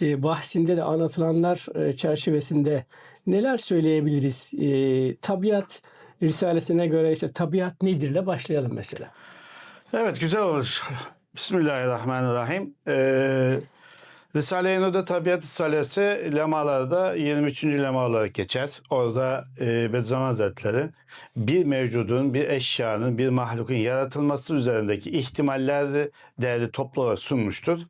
E, bahsinde de anlatılanlar e, çerçevesinde neler söyleyebiliriz? E, tabiat Risalesine göre işte tabiat nedirle başlayalım mesela. Evet güzel olur. Bismillahirrahmanirrahim. Ee, Risale-i Nur'da Tabiat Risalesi lemalarda 23. lema olarak geçer. Orada e, Bediüzzaman Hazretleri bir mevcudun, bir eşyanın, bir mahlukun yaratılması üzerindeki ihtimalleri değerli toplu olarak sunmuştur.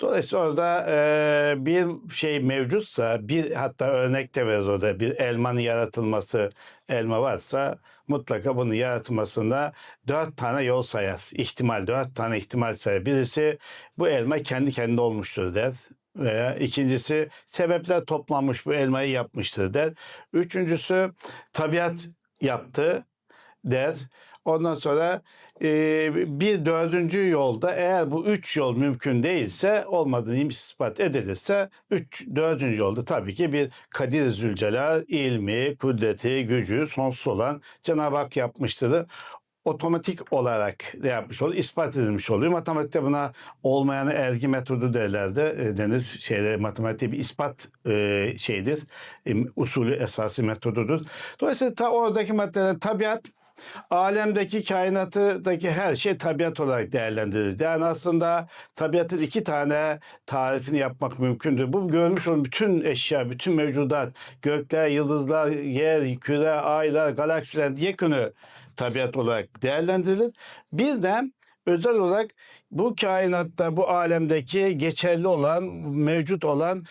Dolayısıyla orada e, bir şey mevcutsa, bir hatta örnek de verir orada bir elmanın yaratılması, elma varsa mutlaka bunun yaratılmasında dört tane yol sayar. İhtimal, dört tane ihtimal sayar. Birisi bu elma kendi kendine olmuştur der. Veya ikincisi sebepler toplanmış bu elmayı yapmıştır der. Üçüncüsü tabiat yaptı der. Ondan sonra e, bir dördüncü yolda eğer bu üç yol mümkün değilse olmadığını ispat edilirse üç, dördüncü yolda tabii ki bir Kadir Zülcelal ilmi, kudreti, gücü sonsuz olan Cenab-ı Hak yapmıştır otomatik olarak yapmış oluyor? ispat edilmiş oluyor. Matematikte buna olmayanı ergi metodu derler de e, denir. Şeyde matematik bir ispat e, şeydir. E, usulü esası metodudur. Dolayısıyla ta oradaki maddeler tabiat alemdeki kainattaki her şey tabiat olarak değerlendirilir. Yani aslında tabiatın iki tane tarifini yapmak mümkündür. Bu görmüş olan bütün eşya, bütün mevcudat, gökler, yıldızlar, yer, küre, aylar, galaksiler yekünü tabiat olarak değerlendirilir. Bir de özel olarak bu kainatta, bu alemdeki geçerli olan, mevcut olan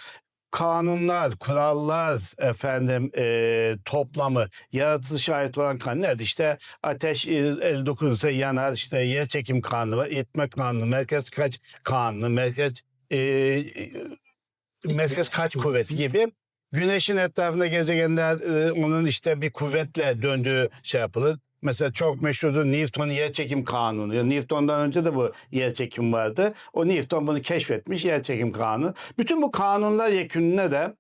kanunlar, kurallar efendim e, toplamı, yaratılışa ait olan kanunlar. İşte ateş el, dokunursa yanar, işte yer çekim kanunu var, itme kanunu, merkez kaç kanunu, merkez e, merkez kaç kuvveti gibi. Güneşin etrafında gezegenler e, onun işte bir kuvvetle döndüğü şey yapılır. Mesela çok meşhurdur Newton'un yer çekim kanunu. Newton'dan önce de bu yer çekim vardı. O Newton bunu keşfetmiş yer çekim kanunu. Bütün bu kanunlar yekününe de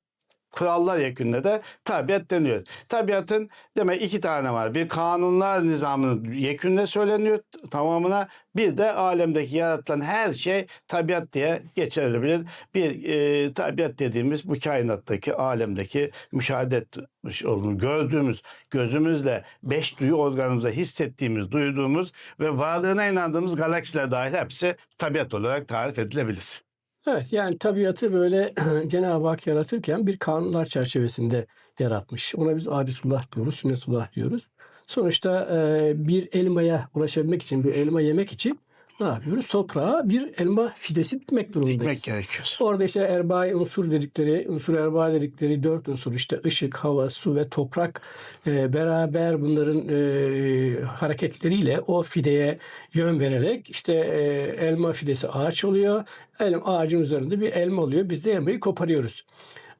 kurallar yekününe de tabiat deniyor. Tabiatın demek iki tane var. Bir kanunlar nizamının yekününe söyleniyor tamamına. Bir de alemdeki yaratılan her şey tabiat diye geçirilebilir. Bir e, tabiat dediğimiz bu kainattaki, alemdeki müşahede etmiş olduğumuz, gördüğümüz, gözümüzle, beş duyu organımıza hissettiğimiz, duyduğumuz ve varlığına inandığımız galaksiler dahil hepsi tabiat olarak tarif edilebilir. Evet yani tabiatı böyle Cenab-ı Hak yaratırken bir kanunlar çerçevesinde yaratmış. Ona biz adetullah diyoruz, sünnetullah diyoruz. Sonuçta bir elmaya ulaşabilmek için, bir elma yemek için ne yapıyoruz? Toprağa bir elma fidesi dikmek durumundayız. Dikmek gerekiyor. Orada işte erbai unsur dedikleri, unsur erba dedikleri dört unsur işte ışık, hava, su ve toprak e, beraber bunların e, hareketleriyle o fideye yön vererek işte e, elma fidesi ağaç oluyor. Elma ağacın üzerinde bir elma oluyor. Biz de elmayı koparıyoruz.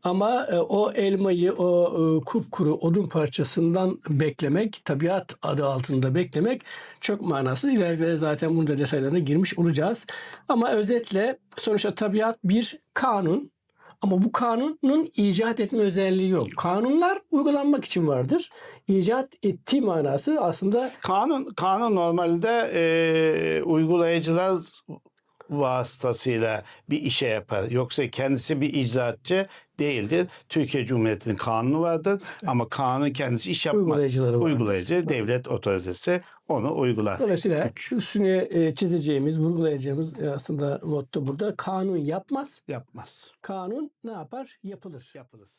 Ama e, o elmayı o e, kupkuru odun parçasından beklemek, tabiat adı altında beklemek çok manasız. İleride zaten bunun da detaylarına girmiş olacağız. Ama özetle sonuçta tabiat bir kanun. Ama bu kanunun icat etme özelliği yok. Kanunlar uygulanmak için vardır. İcat ettiği manası aslında Kanun kanun normalde e, uygulayıcılar vasıtasıyla bir işe yapar. Yoksa kendisi bir icraatçı değildir. Türkiye Cumhuriyeti'nin kanunu vardır ama kanun kendisi iş yapmaz. Uygulayıcıları vardır. Uygulayıcı, devlet otoritesi onu uygular. dolayısıyla Güç. üstüne e, çizeceğimiz, vurgulayacağımız e, aslında motto burada. Kanun yapmaz. Yapmaz. Kanun ne yapar? Yapılır. Yapılır.